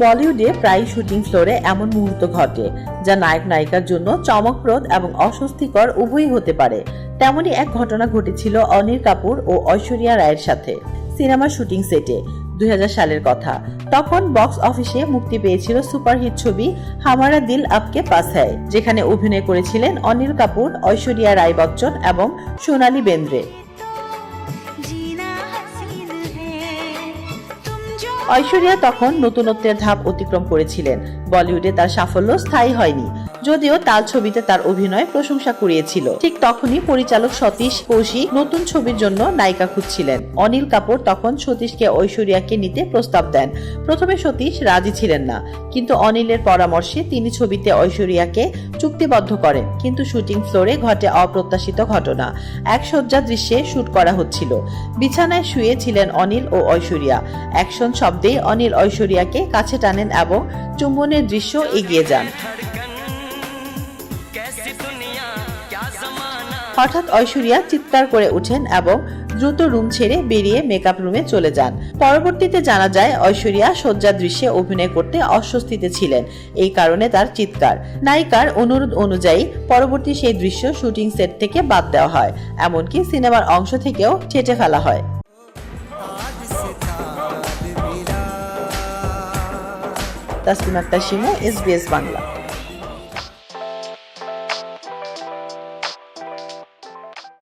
বলিউডে প্রায় শুটিং ফ্লোরে এমন মুহূর্ত ঘটে, যা নায়ক নায়িকার জন্য চমকপ্রদ এবং অস্বস্তিকর উভয়ই হতে পারে। তেমনই এক ঘটনা ঘটেছিল অনিল কাপুর ও ঐশ্বরিয়া রায়ের সাথে সিনেমার শুটিং সেটে দুই হাজার সালের কথা। তখন বক্স অফিসে মুক্তি পেয়েছিল সুপারহিট ছবি হামারা দিল আপকে পাস যেখানে অভিনয় করেছিলেন অনিল কাপুর, ঐশ্বরিয়া রায় বচ্চন এবং সোনালী বেন্দ্রে। ঐশ্বরিয়া তখন নতুনত্বের ধাপ অতিক্রম করেছিলেন। বলিউডে তার সাফল্য স্থায়ী হয়নি। যদিও তার ছবিতে তার অভিনয় প্রশংসা কুড়িয়েছিল। ঠিক তখনই পরিচালক সতীশ কৌশিক নতুন ছবির জন্য নায়িকা খুঁজছিলেন। অনিল কাপুর তখন সতীশকে ঐশ্বরিয়াকে নিতে প্রস্তাব দেন। প্রথমে সতীশ রাজি ছিলেন না, কিন্তু অনিলের পরামর্শে তিনি ছবিতে ঐশ্বরিয়াকে চুক্তিবদ্ধ করেন। কিন্তু শুটিং ফ্লোরে ঘটে অপ্রত্যাশিত ঘটনা। এক সজ্জা দৃশ্যে শুট করা হচ্ছিল। বিছানায় শুয়ে ছিলেন অনিল ও ঐশ্বরিয়া। অ্যাকশন শব্দেই অনিল ঐশ্বরিয়াকে কাছে টানেন এবং চুম্বনের দৃশ্য এগিয়ে যান। হঠাৎ ঐশ্বরিয়া চিৎকার করে ওঠেন এবং দ্রুত রুম ছেড়ে বেরিয়ে মেকআপ রুমে চলে যান। পরবর্তীতে জানা যায়, ঐশ্বরিয়া শয্যা দৃশ্যে অভিনয় করতে অস্বস্তিতে ছিলেন। এই কারণে তার চিৎকার। নায়িকার অনুরোধ অনুযায়ী পরবর্তী সেই দৃশ্য শুটিং সেট থেকে বাদ দেওয়া হয়। এমনকি সিনেমার অংশ থেকেও ছেটে ফেলা হয়। তাসলিম আক্তার শিমু এসবিএস বাংলা।